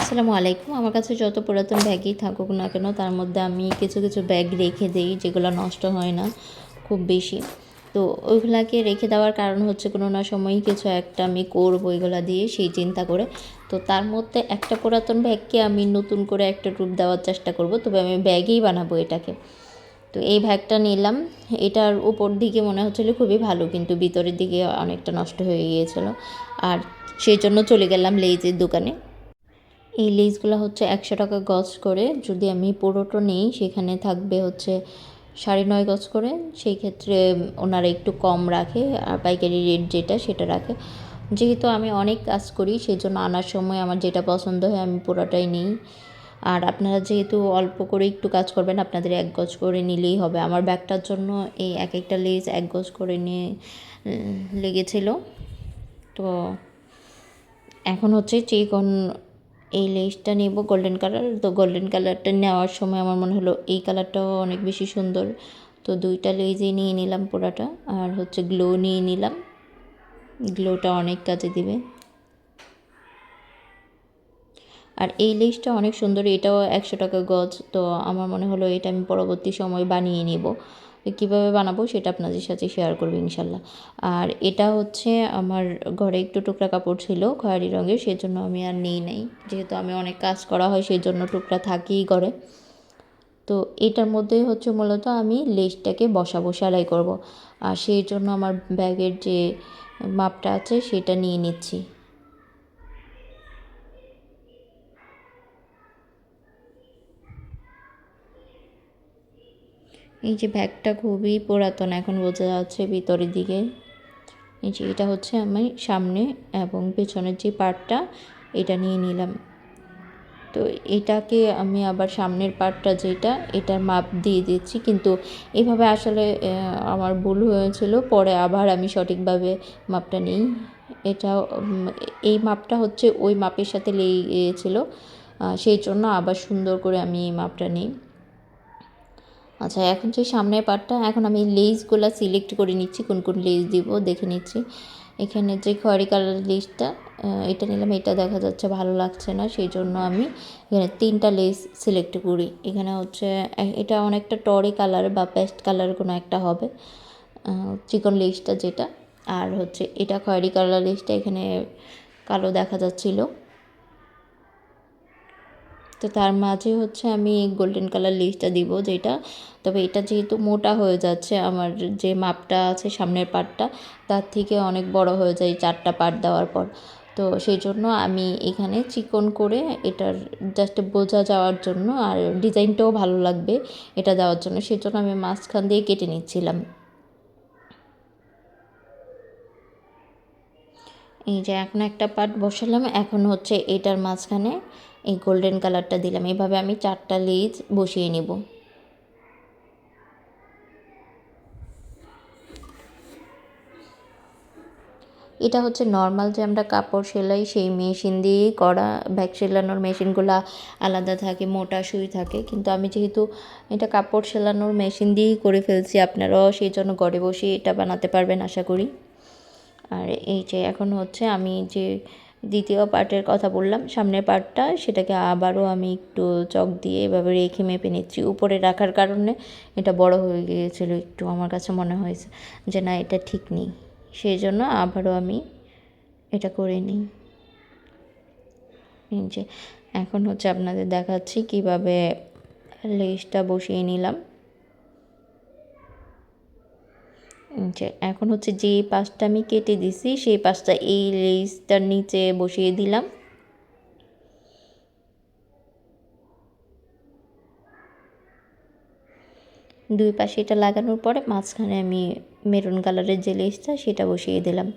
আসসালামু আলাইকুম। আমার কাছে যত পুরাতন ব্যাগই থাকুক না কেন, তার মধ্যে আমি কিছু কিছু ব্যাগ রেখে দিই যেগুলো নষ্ট হয় না খুব বেশি। তো ওইগুলাকে রেখে দেওয়ার কারণ হচ্ছে কোনো না সময়ই কিছু একটা আমি করব এগুলো দিয়ে সেই চিন্তা করে। তো তার মধ্যে একটা পুরাতন ব্যাগকে আমি নতুন করে একটা রূপ দেওয়ার চেষ্টা করব, তবে আমি ব্যাগেই বানাবো এটাকে। তো এই ব্যাগটা নিলাম। এটার উপর দিকে মনে হচ্ছিল খুবই ভালো, কিন্তু ভিতরের দিকে অনেকটা নষ্ট হয়ে গিয়েছিল। আর সেই জন্য চলে গেলাম লেজের দোকানে। এই লেসগুলো হচ্ছে একশো টাকা গজ করে। যদি আমি পুরোটো নিই, সেখানে থাকবে হচ্ছে সাড়ে নয় গজ করে। সেই ক্ষেত্রে ওনারা একটু কম রাখে, আর পাইকারি রেট যেটা, সেটা রাখে। যেহেতু আমি অনেক কাজ করি সেই জন্য আনার সময় আমার যেটা পছন্দ হয়, আমি পুরোটাই নিই। আর আপনারা যেহেতু অল্প করে একটু কাজ করবেন, আপনাদের এক গজ করে নিলেই হবে। আমার ব্যাগটার জন্য এই এক একটা লেস এক গজ করে নিয়ে লেগেছিল। তো এখন হচ্ছে চিকন এই লেসটা নেব গোল্ডেন কালার তো গোল্ডেন কালারটা নেওয়ার সময় আমার মনে হলো এই কালারটাও অনেক বেশি সুন্দর। তো দুইটা লেজই নিয়ে নিলাম পুরাটা। আর হচ্ছে গ্লো নিয়ে নিলাম। গ্লোটা অনেক কাজে দিবে। আর এই লেসটা অনেক সুন্দর। এটাও একশো টাকা গজ। তো আমার মনে হলো এটা আমি পরবর্তী সময় বানিয়ে নেব। কীভাবে বানাবো সেটা আপনাদের সাথে শেয়ার করব ইনশাল্লাহ। আর এটা হচ্ছে আমার ঘরে একটু টুকরা কাপড় ছিল খয়েরি রঙের, সেজন্য আমি আর নেই নাই। যেহেতু আমি অনেক কাজ করা হয় সেই জন্য টুকরা থাকিই ঘরে। তো এটার মধ্যে হচ্ছে মূলত আমি লেসটাকে বসাবো, সেলাই করব। আর সেই জন্য আমার ব্যাগের যে মাপটা আছে, সেটা নিয়ে নিচ্ছি। এই যে ব্যাগটা খুবই পুরাতন, এখন বোঝা যাচ্ছে ভিতরের দিকে। এই যে এটা হচ্ছে আমি সামনে এবং পেছনের যে পার্টটা, এটা নিয়ে নিলাম। তো এটাকে আমি আবার সামনের পার্টটা যেটা, এটার মাপ দিয়ে দিচ্ছি, কিন্তু এইভাবে আসলে আমার ভুল হয়েছিল, পরে আবার আমি সঠিকভাবে মাপটা নিই। এটা এই মাপটা হচ্ছে ওই মাপের সাথে লেগে লেগেছিলো সেই জন্য আবার সুন্দর করে আমি এই মাপটা নিই। আচ্ছা এখন যে সামনের পার্টটা এখন আমি লেসগুলো সিলেক্ট করে নিচ্ছি, কোন কোন লেস দিব দেখে নিচ্ছি। এখানে যে খয়েরি কালার লেসটা এটা নিলাম, এটা দেখা যাচ্ছে ভালো লাগছে না, সেই জন্য আমি এখানে তিনটা লেস সিলেক্ট করি। এখানে হচ্ছে এটা অনেকটা টরি কালার বা পেস্ট কালার কোনো একটা হবে চিকন লেসটা যেটা। আর হচ্ছে, এটা খয়েরি কালার লেসটা এখানে কালো দেখা যাচ্ছিল। তো তার মাঝে হচ্ছে আমি গোল্ডেন কালার লিস্টটা দিব যেটা। তবে এটা যেহেতু মোটা হয়ে যাচ্ছে, আমার যে মাপটা আছে সামনের পার্টটা তার থেকে অনেক বড় হয়ে যায় চারটা পার্ট দেওয়ার পর। তো সেই জন্য আমি এখানে চিকন করে এটার জাস্ট বোঝা যাওয়ার জন্য আর ডিজাইনটাও ভালো লাগবে এটা দেওয়ার জন্য, সেই জন্য আমি মাঝখান দিয়ে কেটে নিচ্ছিলাম। এই যে এখন একটা পার্ট বসালাম, এখন হচ্ছে এটার মাঝখানে এই গোল্ডেন কালারটা দিলাম। এভাবে আমি চারটা লেজ বসিয়ে নেব। এটা হচ্ছে নর্মাল যে আমরা কাপড় সেলাই সেই মেশিন দিয়েই করা। ব্যাগ সেলানোর মেশিনগুলো আলাদা থাকে, মোটা সুই থাকে। কিন্তু আমি যেহেতু এটা কাপড় সেলানোর মেশিন দিয়েই করে ফেলছি আপনারাও, সেই জন্য ঘরে বসে এটা বানাতে পারবেন, আশা করি। আর এই যে এখন হচ্ছে আমি যে দ্বিতীয় পার্টের কথা বললাম। সামনের পার্টটা সেটাকে আবারও আমি একটু চক দিয়ে এভাবে রেখে মেপে নিচ্ছি। উপরে রাখার কারণে এটা বড় হয়ে গিয়েছিল একটু আমার কাছে মনে হয়েছে যে না, এটা ঠিক নেই। সেই জন্য আবারও আমি এটা করে নিই। যে, এখন হচ্ছে আপনাদের দেখাচ্ছি কীভাবে লেসটা বসিয়ে নিলাম যে এখন হচ্ছে যে পাশটা আমি কেটে দিছি, সেই পাশটা এই লেসটার নিচে বসিয়ে দিলাম। দুই পাশে এটা লাগানোর পরে মাঝখানে আমি মেরুন কালারের যে লেসটা, সেটা বসিয়ে দিলাম।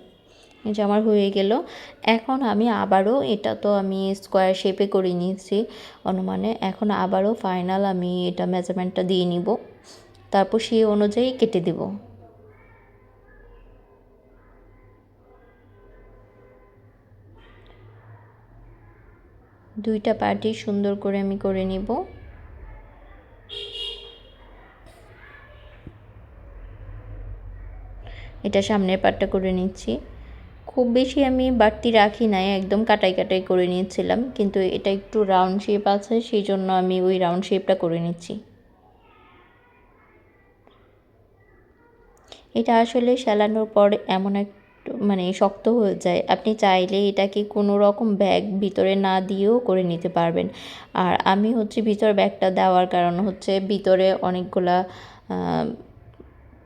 যে আমার হয়ে গেল। এখন আমি আবারও এটা তো আমি স্কোয়ার শেপে করে নিয়েছি অনুমানে। এখন আবারও ফাইনাল আমি এটা মেজারমেন্টটা দিয়ে নিব। তারপর সেই অনুযায়ী কেটে দেবো। দুইটা পার্টি সুন্দর করে আমি করে নিব। এটা সামনের পার্টটা করে নিচ্ছি। খুব বেশি আমি বাড়তি রাখি নাই, একদম কাটাই কাটাই করে নিয়েছিলাম, কিন্তু এটা একটু রাউন্ড শেপ আছে, সেই জন্য আমি ওই রাউন্ড শেপটা করে নিচ্ছি। এটা আসলে সেলানোর পর এমন এক মানে শক্ত হয়ে যায়। আপনি চাইলে এটাকে কোনো রকম ব্যাগ ভিতরে না দিয়েও করে নিতে পারবেন। আর আমি হচ্ছে ভিতর ব্যাগটা দেওয়ার কারণ হচ্ছে ভিতরে অনেকগুলা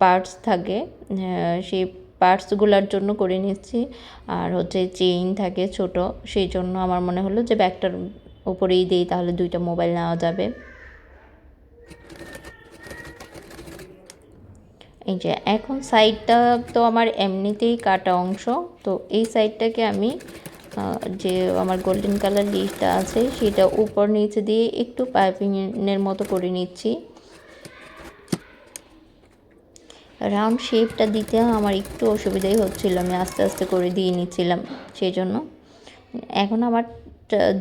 পার্টস থাকে। সেই পার্টসগুলোর জন্য করে নিচ্ছি। আর হচ্ছে চেইন থাকে ছোট। সেই জন্য আমার মনে হলো যে ব্যাগটার উপরেই দিই, তাহলে দুইটা মোবাইল নেওয়া যাবে। এই যে, এখন সাইডটা তো আমার এমনিতেই কাটা অংশ, তো এই সাইডটাকে আমি যে আমার গোল্ডেন কালার লিস্টটা আছে, সেটা উপর নিচে দিয়ে একটু পাইপিংয়ের মতো করে নিচ্ছি। রাউন্ড শেপটা দিতে আমার একটু অসুবিধাই হচ্ছিল, আমি আস্তে আস্তে করে দিয়ে নিচ্ছিলাম সেই জন্য এখন আমার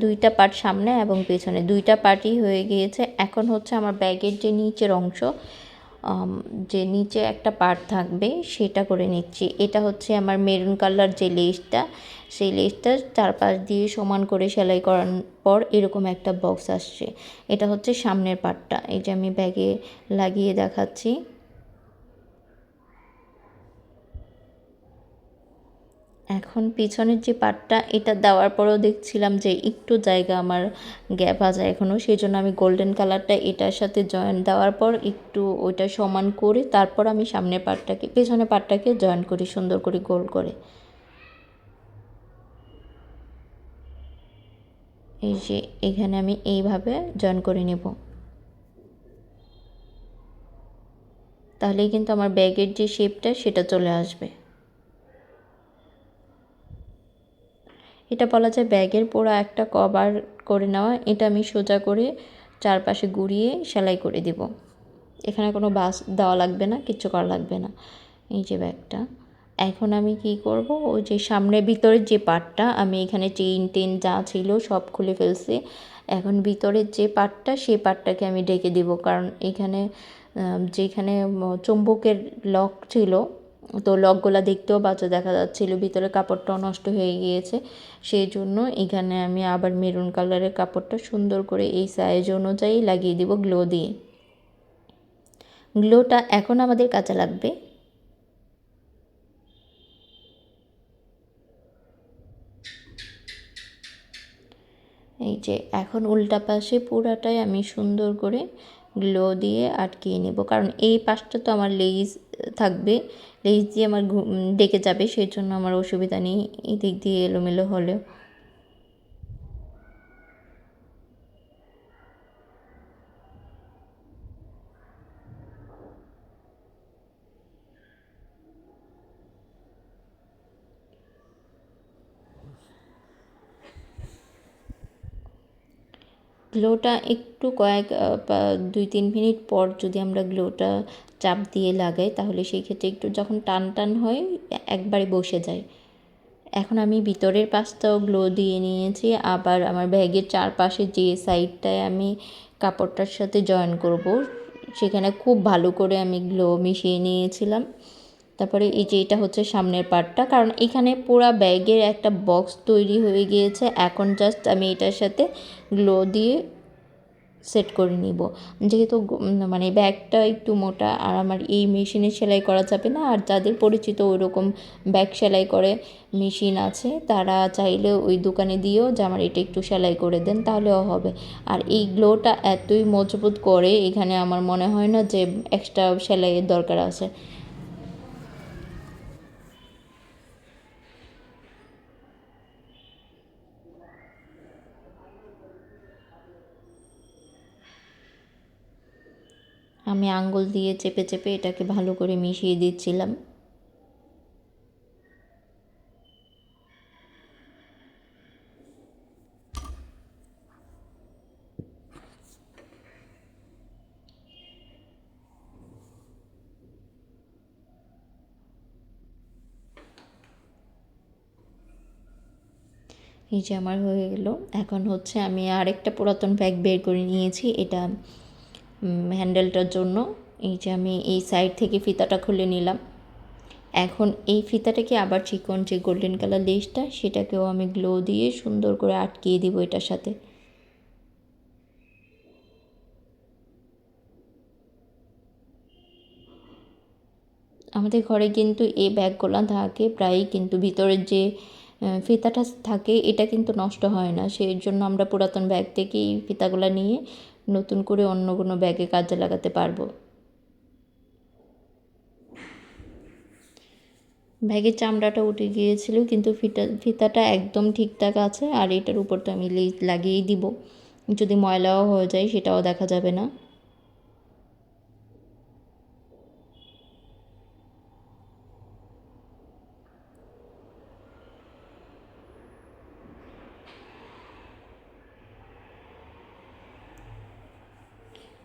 দুইটা পার্ট সামনে এবং পেছনে, দুইটা পার্টই হয়ে গিয়েছে। এখন হচ্ছে আমার ব্যাগের যে নিচের অংশ যে নিচে একটা পার্ট থাকবে, সেটা করে নিচ্ছি। এটা হচ্ছে আমার মেরুন কালার যে লেসটা, সেই লেসটা চারপাশ দিয়ে সমান করে সেলাই করার পর এরকম একটা বক্স আসছে। এটা হচ্ছে সামনের পার্টটা এই যে আমি ব্যাগে লাগিয়ে দেখাচ্ছি। এখন পিছনের যে পাটটা, এটা দেওয়ার পরেও দেখছিলাম যে একটু জায়গা আমার গ্যাপ আছে এখনও সেই জন্য আমি গোল্ডেন কালারটা এটার সাথে জয়েন দেওয়ার পর একটু ওইটা সমান করে তারপর আমি সামনের পাটটাকে, পেছনের পাটটাকে জয়েন করি, সুন্দর করে গোল করে। এই যে এখানে আমি এইভাবে জয়েন করে নেব। তাহলেই কিন্তু আমার ব্যাগের যে শেপটা সেটা চলে আসবে। এটা বলা যায় ব্যাগের পোড়া একটা কভার করে নেওয়া। এটা আমি সোজা করে চারপাশে ঘুরিয়ে সেলাই করে দিব। এখানে কোনো বাস দেওয়া লাগবে না, কিচ্ছু করা লাগবে না। এই যে ব্যাগটা। এখন আমি কি করব? ওই যে সামনে ভিতরের যে পার্টটা আমি এখানে চেইন টেন যা ছিল সব খুলে ফেলছি। এখন ভিতরের যে পার্টটা সেই পার্টটাকে আমি ডেকে দিব। কারণ এখানে যেখানে চুম্বকের লক ছিল তো লকগুলা দেখতেও বাচ্চা দেখা যাচ্ছিল ভিতরে কাপড়টাও নষ্ট হয়ে গিয়েছে। সেই জন্য এখানে আমি আবার মেরুন কালারের কাপড়টা সুন্দর করে এই সাইজ অনুযায়ী লাগিয়ে দিব গ্লো দিয়ে। গ্লোটা এখন আমাদের কাছে লাগবে। এই যে এখন উল্টা পাশে পুরাটাই আমি সুন্দর করে গ্লো দিয়ে আটকিয়ে নেব, কারণ এই পাশটা তো আমার লেজ থাকবে। লেজ দিয়ে আমার ডেকে যাবে, সেই জন্য আমার অসুবিধা নেই। এই দিক দিয়ে এলোমেলো হলেও। গ্লোটা একটু কয়েক দুই তিন মিনিট পর যদি আমরা গ্লোটা চাপ দিয়ে লাগাই, তাহলে সেই ক্ষেত্রে একটু যখন টান টান হয়, একবারে বসে যায়। এখন আমি ভিতরের পাশটাও গ্লো দিয়ে নিয়েছি, আবার আমার ব্যাগের চারপাশে যে সাইডটায় আমি কাপড়টার সাথে জয়েন করব, সেখানে খুব ভালো করে আমি গ্লো মিশিয়ে নিয়েছিলাম। তারপরে এই যে এটা হচ্ছে সামনের পার্টটা, কারণ এখানে পুরো ব্যাগের একটা বক্স তৈরি হয়ে গিয়েছে। এখন জাস্ট আমি এটার সাথে গ্লো দিয়ে সেট করে নিব। যেহেতু মানে ব্যাগটা একটু মোটা, আর আমার এই মেশিনে সেলাই করা যাবে না, আর যাদের পরিচিত ওই রকম ব্যাগ সেলাই করে মেশিন আছে, তারা চাইলে ওই দোকানে দিয়েও যে আমার এটা একটু সেলাই করে দেন, তাহলেও হবে। আর এই গ্লোটা এতই মজবুত করে, এখানে আমার মনে হয় না যে এক্সট্রা সেলাইয়ের দরকার আছে। আমি আঙ্গুল দিয়ে চেপে চেপে এটাকে ভালো করে মিশিয়ে দিচ্ছিলাম। এই যে আমার হয়ে গেল। এখন হচ্ছে আমি আরেকটা পুরাতন ব্যাগ বের করে নিয়েছি। এটা হ্যান্ডেলটার জন্য। এই যে আমি এই সাইড থেকে ফিতাটা খুলে নিলাম। এখন এই ফিতাটাকে আবার চিকন যে গোল্ডেন কালার লেসটা সেটাকেও আমি গ্লো দিয়ে সুন্দর করে আটকিয়ে দিব এটার সাথে। আমাদের ঘরে কিন্তু এই ব্যাগগুলো থাকে, প্রায়ই কিন্তু ভিতরের যে ফিতাটা থাকে, এটা কিন্তু নষ্ট হয় না। সেই জন্য আমরা পুরাতন ব্যাগ থেকে এই ফিতাগুলো নিয়ে নতুন করে অন্য কোনো ব্যাগে কাজে লাগাতে পারব? ব্যাগের চামড়াটা উঠে গিয়েছিল, কিন্তু ফিতা ফিতাটা একদম ঠিকঠাক আছে, আর এটার উপর তো আমি লাগিয়েই দিব। যদি ময়লাও হয়ে যায়, সেটাও দেখা যাবে না।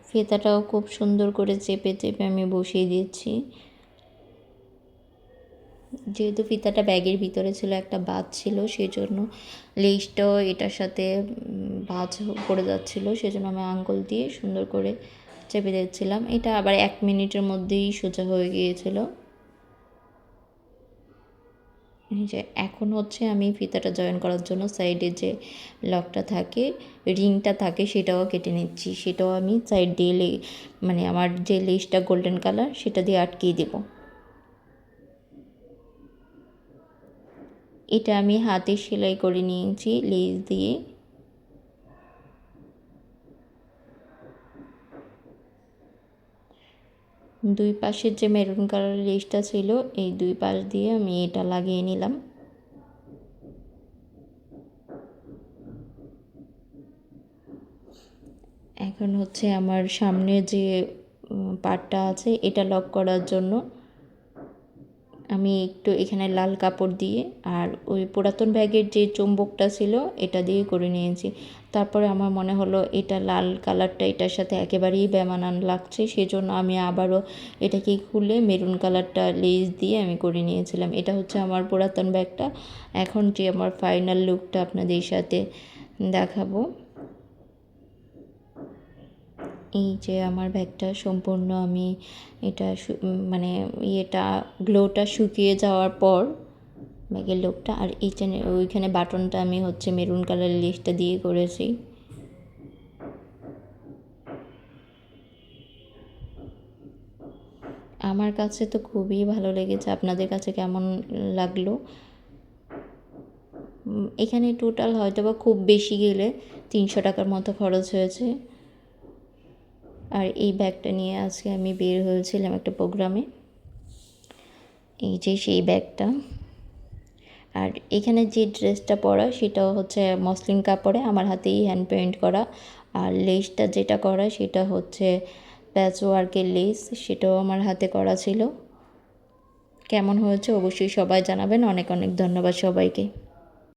ফিতাটাও খুব সুন্দর করে চেপে চেপে আমি বসিয়ে দিয়েছি যেহেতু ফিতাটা ব্যাগের ভিতরে ছিল, একটা বাজ ছিল সেই জন্য লেসটাও এটার সাথে বাজ পড়ে যাচ্ছিল, সেজন্য আমি আঙ্গুল দিয়ে সুন্দর করে চেপে দিচ্ছিলাম। এটা আবার এক মিনিটের মধ্যেই সোজা হয়ে গিয়েছিল। যে এখন হচ্ছে আমি ফিতাটা জয়েন করার জন্য সাইডে যে লকটা থাকে, রিংটা থাকে সেটাও কেটে নিচ্ছি। সেটাও আমি সাইড দিয়ে মানে আমার যে লেসটা গোল্ডেন কালার সেটা দিয়ে আটকিয়ে দেবো। এটা আমি হাতে সেলাই করে নিয়েছি লেস দিয়ে। দুই পাশের যে মেরুন কালারের লেসটা ছিল, এই দুই পাশ দিয়ে আমি এটা লাগিয়ে নিলাম। এখন হচ্ছে আমার সামনে যে পাটটা আছে, এটা লক করার জন্য আমি একটু এখানে লাল কাপড় দিয়ে আর ওই পুরাতন ব্যাগের যে চুম্বকটা ছিল, এটা দিয়ে করে নিয়েছি। তারপরে আমার মনে হলো এটা লাল কালারটা এটার সাথে একেবারেই বেমানান লাগছে, সেজন্য আমি আবারও এটাকে খুলে মেরুন কালারটা লেস দিয়ে আমি করে নিয়েছিলাম। এটা হচ্ছে আমার পুরাতন ব্যাগটা। এখন যে আমার ফাইনাল লুকটা আপনাদের সাথে দেখাবো। এই যে আমার ব্যাগটা সম্পূর্ণ আমি এটা মানে ইয়েটা, গ্লোটা শুকিয়ে যাওয়ার পর ব্যাগের লোকটা আর এইখানে ওইখানে বাটনটা আমি হচ্ছে মেরুন কালার লিস্টটা দিয়ে করেছি। আমার কাছে তো খুবই ভালো লেগেছে। আপনাদের কাছে কেমন লাগল? এখানে টোটাল হয়তো বা খুব বেশি গেলে তিনশো টাকার মতো খরচ হয়েছে। আর এই ব্যাগটা নিয়ে আজকে আমি বের হয়েছিলাম একটা প্রোগ্রামে। এই যে সেই ব্যাগটা। আর এখানে যে ড্রেসটা পরা সেটা হচ্ছে মসলিন কাপড়ে, আমার হাতেই হ্যান্ড পেন্ট করা। আর লেসটা যেটা করা, সেটা হচ্ছে প্যাচ ওয়ার্কের লেস সেটাও আমার হাতে করা ছিল। কেমন হয়েছে অবশ্যই সবাই জানাবেন। অনেক অনেক ধন্যবাদ সবাইকে।